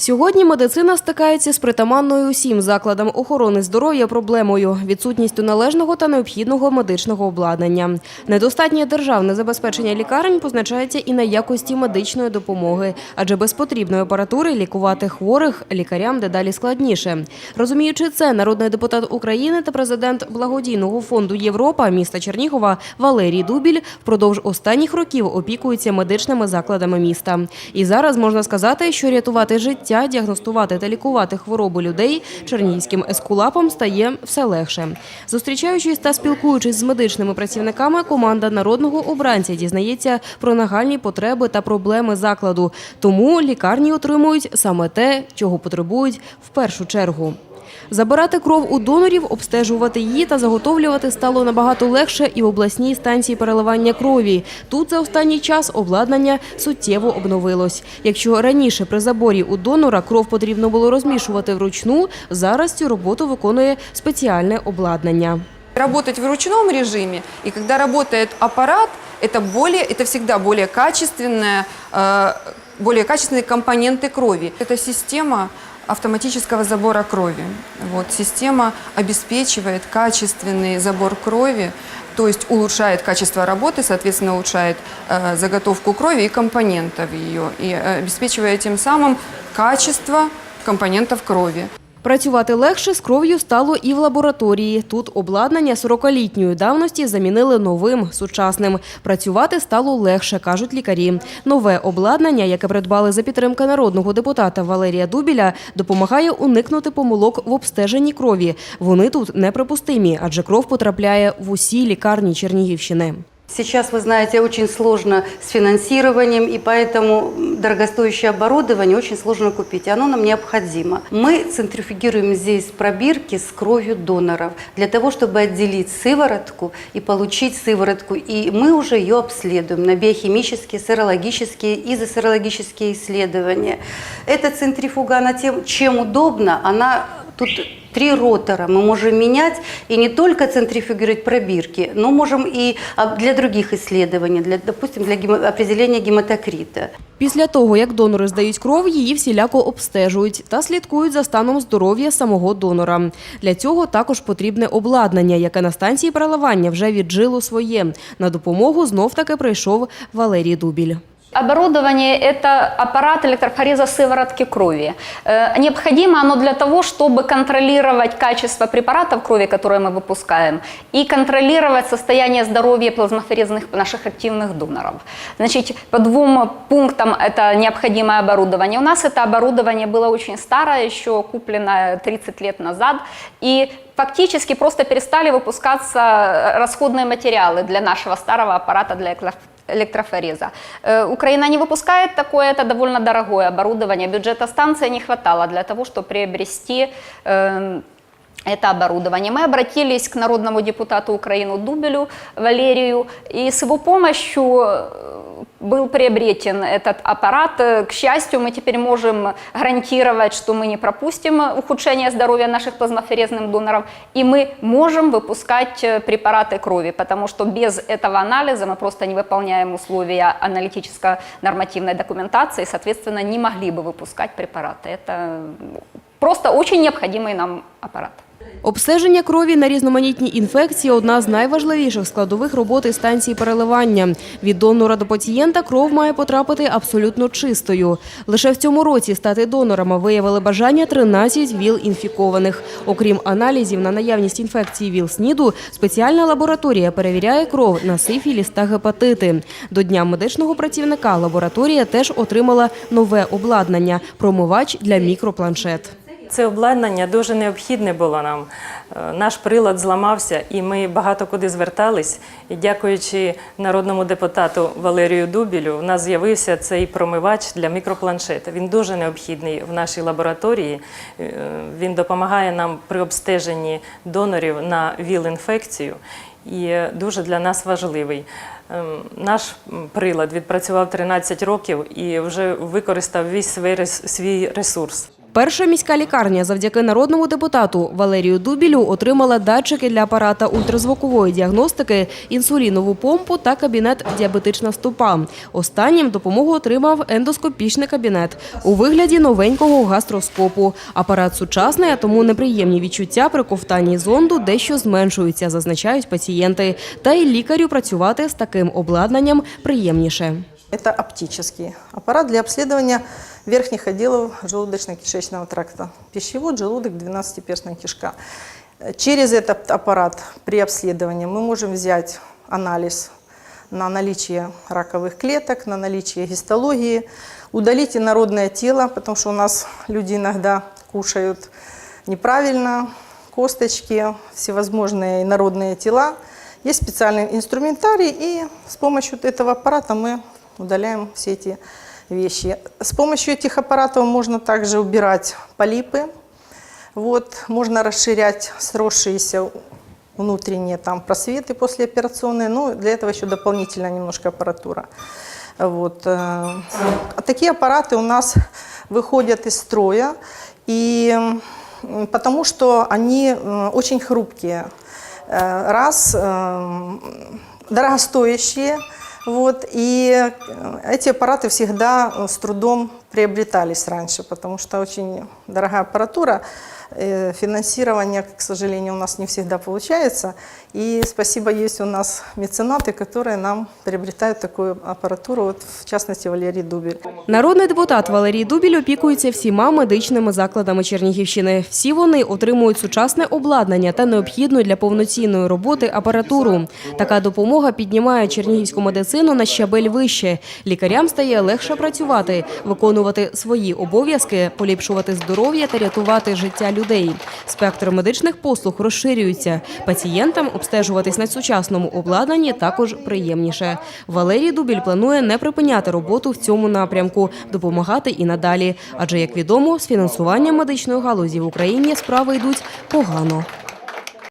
Сьогодні медицина стикається з притаманною усім закладам охорони здоров'я проблемою – відсутністю належного та необхідного медичного обладнання. Недостатнє державне забезпечення лікарень позначається і на якості медичної допомоги, адже без потрібної апаратури лікувати хворих лікарям дедалі складніше. Розуміючи це, народний депутат України та президент благодійного фонду Європа міста Чернігова Валерій Дубіль впродовж останніх років опікується медичними закладами міста. І зараз можна сказати, що рятувати життя, діагностувати та лікувати хвороби людей чернігівським ескулапом стає все легше. Зустрічаючись та спілкуючись з медичними працівниками, команда народного обранця дізнається про нагальні потреби та проблеми закладу. Тому лікарні отримують саме те, чого потребують в першу чергу. Забирати кров у донорів, обстежувати її та заготовлювати стало набагато легше і в обласній станції переливання крові. Тут за останній час обладнання суттєво обновилось. Якщо раніше при заборі у донора кров потрібно було розмішувати вручну, зараз цю роботу виконує спеціальне обладнання. Работать в ручном режиме, и когда работает аппарат, это, более, это всегда более качественная, э, более качественные компоненты крови. Это система автоматического забора крови. Вот, система обеспечивает качественный забор крови, то есть улучшает качество работы, соответственно, улучшает э, заготовку крови и компонентов ее, и э, обеспечивая тем самым качество компонентов крови. Працювати легше з кров'ю стало і в лабораторії. Тут обладнання 40-літньої давності замінили новим, сучасним. Працювати стало легше, кажуть лікарі. Нове обладнання, яке придбали за підтримки народного депутата Валерія Дубіля, допомагає уникнути помилок в обстеженні крові. Вони тут неприпустимі, адже кров потрапляє в усі лікарні Чернігівщини. Сейчас, вы знаете, очень сложно с финансированием, и поэтому дорогостоящее оборудование очень сложно купить. и Оно нам необходимо. Мы центрифугируем здесь пробирки с кровью доноров для того, чтобы отделить сыворотку и получить сыворотку. И мы уже ее обследуем на биохимические, серологические, изосерологические исследования. Эта центрифуга, она тем, чем удобна, она тут Три ротора мы можем менять и не только центрифугировать пробирки, но можем и для других исследований, для, допустим, для определения гематокрита. Після того, як донори здають кров, її всіляко обстежують та слідкують за станом здоров'я самого донора. Для цього також потрібне обладнання, яке на станції переливання вже віджило своє. На допомогу знов-таки прийшов Валерій Дубіль. Оборудование – это аппарат электрофореза сыворотки крови. Э, Необходимо оно для того, чтобы контролировать качество препаратов крови, которые мы выпускаем, и контролировать состояние здоровья плазмоферезных наших активных доноров. Значит, по двум пунктам это необходимое оборудование. У нас это оборудование было очень старое, еще куплено 30 лет назад, и фактически просто перестали выпускаться расходные материалы для нашего старого аппарата для электрофореза. Э, Украина не выпускает такое, это довольно дорогое оборудование. Бюджета станции не хватало для того, чтобы приобрести э, это оборудование. Мы обратились к народному депутату Украины Дубелю Валерию, и с его помощью э, был приобретен этот аппарат. Э, К счастью, мы теперь можем гарантировать, что мы не пропустим ухудшение здоровья наших плазмоферезных доноров, и мы можем выпускать э, препараты крови, потому что без этого анализа мы просто не выполняем условия аналитическо-нормативной документации, соответственно, не могли бы выпускать препараты. Это просто очень необходимый нам аппарат. Обстеження крові на різноманітні інфекції – одна з найважливіших складових роботи станції переливання. Від донора до пацієнта кров має потрапити абсолютно чистою. Лише в цьому році стати донорами виявили бажання 13 ВІЛ-інфікованих. Окрім аналізів на наявність інфекції ВІЛ-СНІДу, спеціальна лабораторія перевіряє кров на сифіліс та гепатити. До Дня медичного працівника лабораторія теж отримала нове обладнання – промивач для мікропланшет. Це обладнання дуже необхідне було нам. Е, Наш прилад зламався, і ми багато куди звертались. І дякуючи народному депутату Валерію Дубілю, у нас з'явився цей промивач для мікропланшета. Він дуже необхідний в нашій лабораторії. Е, Він допомагає нам при обстеженні донорів на ВІЛ-інфекцію і дуже для нас важливий. Ем, Наш прилад відпрацював 13 років і вже використав весь свій свій ресурс. Перша міська лікарня завдяки народному депутату Валерію Дубілю отримала датчики для апарата ультразвукової діагностики, інсулінову помпу та кабінет діабетична стопа. Останнім допомогу отримав ендоскопічний кабінет у вигляді новенького гастроскопу. Апарат сучасний, а тому неприємні відчуття при ковтанні зонду дещо зменшуються, зазначають пацієнти. Та й лікарю працювати з таким обладнанням приємніше. Это оптический аппарат для обследования верхних отделов желудочно-кишечного тракта. Пищевод, желудок, двенадцатиперстная кишка. Через этот аппарат при обследовании мы можем взять анализ на наличие раковых клеток, на наличие гистологии, удалить инородное тело, потому что у нас люди иногда кушают неправильно, косточки, всевозможные инородные тела. Есть специальный инструментарий, и с помощью этого аппарата мы удаляем все эти вещи. С помощью этих аппаратов можно также убирать полипы, вот, можно расширять сросшиеся внутренние там просветы послеоперационные, но для этого еще дополнительно немножко аппаратура. Вот. э, Такие аппараты у нас выходят из строя, и потому что они э, очень хрупкие. Э, Раз, дорогостоящие, вот, и э, эти аппараты всегда э, с трудом приобретались раньше, потому что очень дорогая аппаратура, э, финансирование, к сожалению, у нас не всегда получается. И спасибо, есть у нас меценаты, которые нам приобретают такую аппаратуру, вот, в частности Валерий Дубель. Народний депутат Валерій Дубіль опікується всіма медичними закладами Чернігівщини. Всі вони отримують сучасне обладнання та необхідну для повноцінної роботи апаратуру. Така допомога піднімає чернігівську медицину на щабель вище. Лікарям стає легше працювати, виконувати свої обов'язки, поліпшувати здоров'я та рятувати життя людей. Спектр медичних послуг розширюється. Пацієнтам обстежуватись на сучасному обладнанні також приємніше. Валерій Дубіль планує не припиняти роботу в цьому напрямку, допомагати і надалі. Адже, як відомо, з фінансуванням медичної галузі в Україні справи йдуть погано.